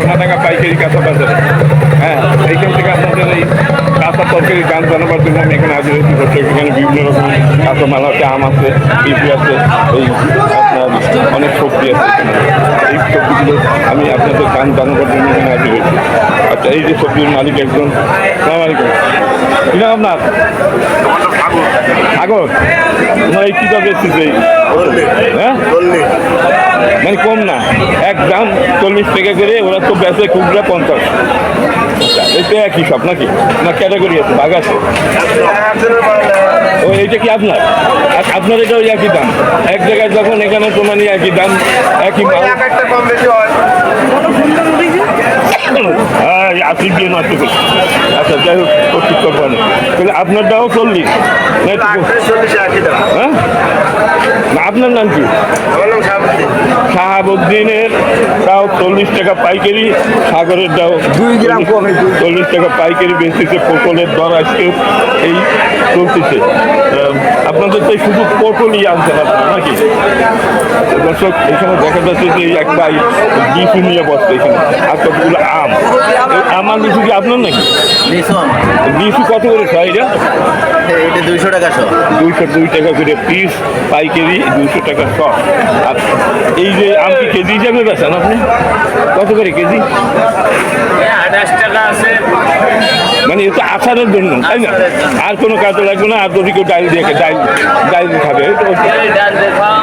সোনাডাঙ্গা পাইকারি কাঁচা বাজারে। হ্যাঁ এইখান থেকে আপনাদের এই কাঁচা তরকারি গান জানাবার জন্য এখানে হাজির হয়েছি। এখানে বিভিন্ন রকম কাঁচা মাল আছে আম আছে পিপি আছে, এই অনেক সবজি আছে। এখানে এই সবজিগুলো আমি আপনাদের গান জানাবার জন্য এখানে হাজির হয়েছি। এই যে সবজির মালিক একজন। কি নাম আপনার? আগর। তোমার এই কীভাবে এসেছে হ্যাঁ? মানে কম না। এক দাম চল্লিশ টাকা করে, ওরা তো বেচে খুচরা পঞ্চাশ। তো একই সব নাকি? না ক্যাটাগরি আছে ভাগ আছে। ও, এইটা কি আপনার? আপনার এটা ওই একই দাম। এক জায়গায় যখন এখানে তো মানে একই দাম, একই মাল। আশি দিয়ে নষ্ট করি আচ্ছা যাই হোক প্রস্তুত করব না তাহলে আপনারটাও চল্লিশ। না হ্যাঁ? আপনার নাম কি? শাহাবুদ্দিনের তাও চল্লিশ টাকা পাইকারি সাগরের দাও দুই গ্রাম কমে চল্লিশ টাকা পাইকারি বেচতেছে পটলের দর আজকে এই চলতেছে। আপনাদের তো শুধু পটলই আনছেন আপনারা নাকি? দর্শক এখানে দেখা যাচ্ছে যে এক ভাই লিচু নিয়ে বসছে এখানে। আর কতগুলো আম। আমার লিচু কি আপনার নাকি? লিচু কত করে ছয় এটা? এটা দুইশো টাকা সব দুইশো দুই টাকা করে পিস পাইকারি দুইশো টাকা সব আর এই যে আমি কি কেজি হিসাবে বেছেন আপনি? কত করে কেজি? আঠাশ টাকা আছে মানে এটা আচারের জন্য তাই না আর কোনো কাজে লাগবে না আর যদি কেউ ডাল দিয়ে ডাল ডাল খাবে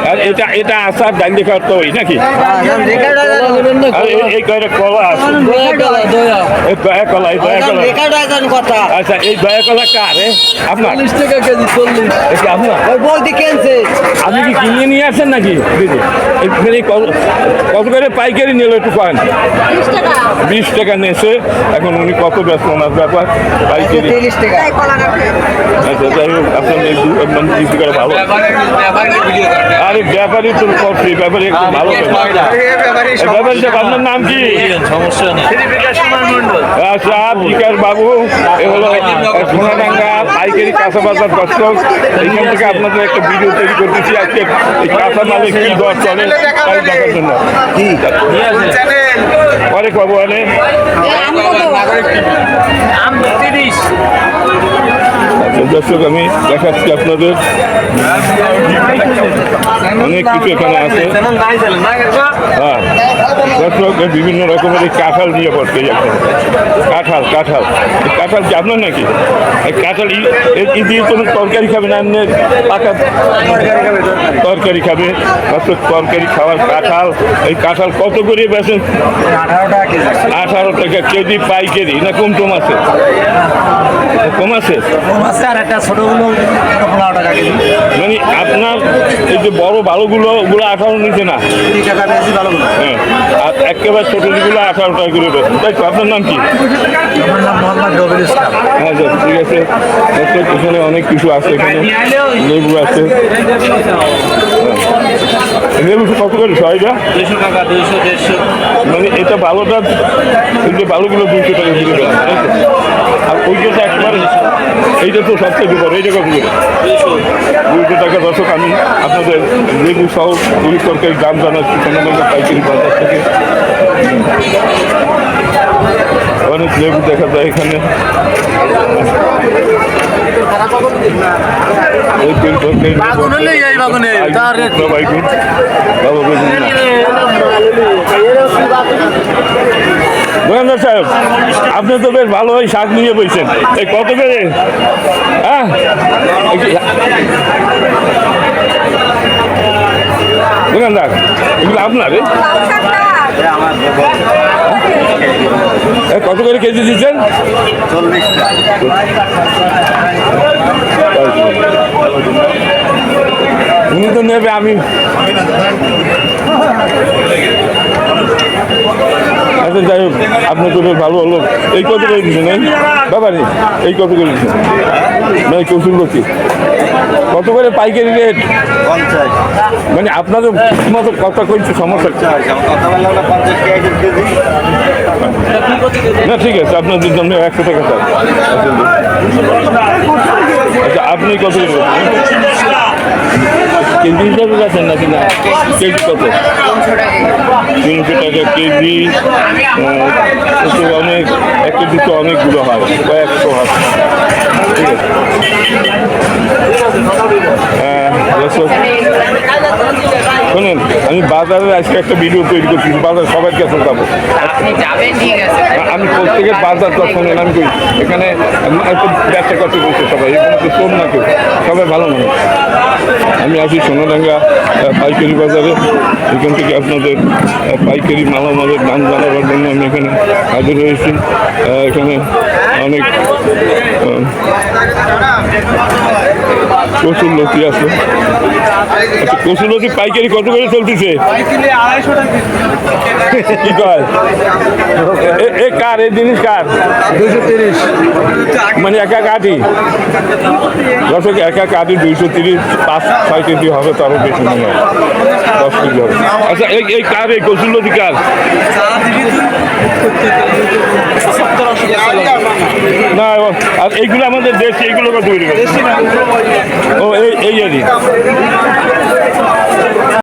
আর এটা এটা আচার ডাল দিয়ে খাওয়ার তো ওই নাকি এই- এই কয়টা কলা আছে এই দয়া কলা এই দয়া কলা আচ্ছা এই দয়া কলা কার? আপনার চল্লিশ টাকা কেজি চল্লিশ আপনার বলতে কেনছে আপনি কি কিনে নিয়ে আসেন নাকি দিদি এখানে কত কত করে পাইকারি নিল একটু পান বিশ টাকা নিয়েছে এখন উনি কত ব্যস্ত ওনার ব্যাপার আচ্ছা মানে আরে ব্যাপারই তো করছি ব্যাপারে একটু ভালো ব্যাপার। আপনার নাম কি? সমস্যা নেই। আচ্ছা বিকাশ বাবু এ হলো সোনাডাঙ্গা পাইকারি কাঁচা বাজার দর্শক। এইখান থেকে আপনাদের একটা ভিডিও তৈরি করতেছি। আজকে এই কাঁচা মালে কি দর চলে তাই দেখার জন্য। পরে কবো আনে আচ্ছা দর্শক, আমি দেখাচ্ছি আপনাদের। অনেক কিছু এখানে আছে। হ্যাঁ দর্শক বিভিন্ন রকমের এই কাঁঠাল নিয়ে পড়ছে এই কাঁঠাল কাঁঠাল। কাঁঠাল কি আপনার নাকি? এই কাঁঠাল ই- এ- দিয়ে তুমি তরকারি খাবে না? এমনি পাকা তরকারি খাবে। দর্শক, তরকারি খাওয়ার কাঁঠাল। এই কাঁঠাল কত করে বেছেন আঠারো টাকা কেজি। পাইকারি না কম টম আছে? কম আছে? আর একটা ছোটগুলো পনেরো টাকা কেজি মানে আপনার এই যে বড় ভালোগুলো ওগুলো আঠারো নিচে না? টাকা বেশি হ্যাঁ আর একেবারে ছোটোগুলো আঠারো টাকা করে বেছেন তাই তো আপনার নাম কি? আমার নাম মোহাম্মদ রবির ইসলাম। হ্যাঁ স্যার ঠিক আছে। এখানে অনেক কিছু আছে এখানে লেবু আছে। হ্যাঁ। লেবু কত করে ছয়টা? দুইশো টাকা দুইশো দেড়শো ভালোটা যে ভালোগুলো দুইশো টাকা তাই তো? আর ওইটা একবারে, এইটা তো সবথেকে বড় এইটা কত দুইশো টাকা দর্শক, আমি আপনাদের লেবু সহ পুরি তরকারি দাম জানাচ্ছি সোনামঙ্গল পাইকারি বাজার থেকে অনেক লেবু দেখা যায় এখানে দোকানদার সাহেব আপনি তো বেশ ভালো ওই শাক নিয়ে বইছেন। এই কত করে? হ্যাঁ? দোকানদার এগুলো আপনার এ? এ, কত করে কেজি দিচ্ছেন? চল্লিশ উনি তো নেবে আমি আচ্ছা যাই হোক আপনি তো বেশ ভালো হলো। এই কত করে দিচ্ছেন এই? ব্যাপারে এই কত করে দিচ্ছেন না এই কৌশলপতি কত করে পাইকারি রেট? মানে আপনাদের মতো কথা কইছে সমস্যা না ঠিক আছে আপনাদের জন্য একশো টাকা স্যার আচ্ছা কত? কেজি হিসাবে আছেন নাকি না? কেজি কত? তিনশো টাকা কেজি তো অনেক, এক কেজি তো অনেকগুলো হয় কয়েকশো হয় ঠিক আছে হ্যাঁ, দর্শক, শোনেন আমি বাজারে আজকে একটা ভিডিও তৈরি করছি বাজার সবার কাছে যাব। আমি প্রত্যেকের বাজার শোনেন আমি কই এখানে ব্যবসা করতে বলছে সবাই এখানে তো শোন না কেউ সবাই ভালো মানুষ। আমি আছি সোনাডাঙ্গা পাইকারি বাজারে। এখান থেকে আপনাদের পাইকারি মালামালের দাম জানাবার জন্য আমি এখানে হাজির হয়েছি। এখানে অনেক কচুর লতি আছে। আচ্ছা কচুর লতি পাইকারি কত করে চলতেছে? কি কয়? এ- এ কার? এই জিনিস কার? দুশো তিরিশ। মানে একা কাঠি দর্শক একা কাঠি দুইশো তিরিশ পাঁচ ছয় কেজি হবে তারও বেশি মনে হয়। দশ কেজি হবে। আচ্ছা এই এই কার এই কচুল্লতি কার? এইগুলো আমাদের দেশি এইগুলো তৈরি করে। ও এই এই আর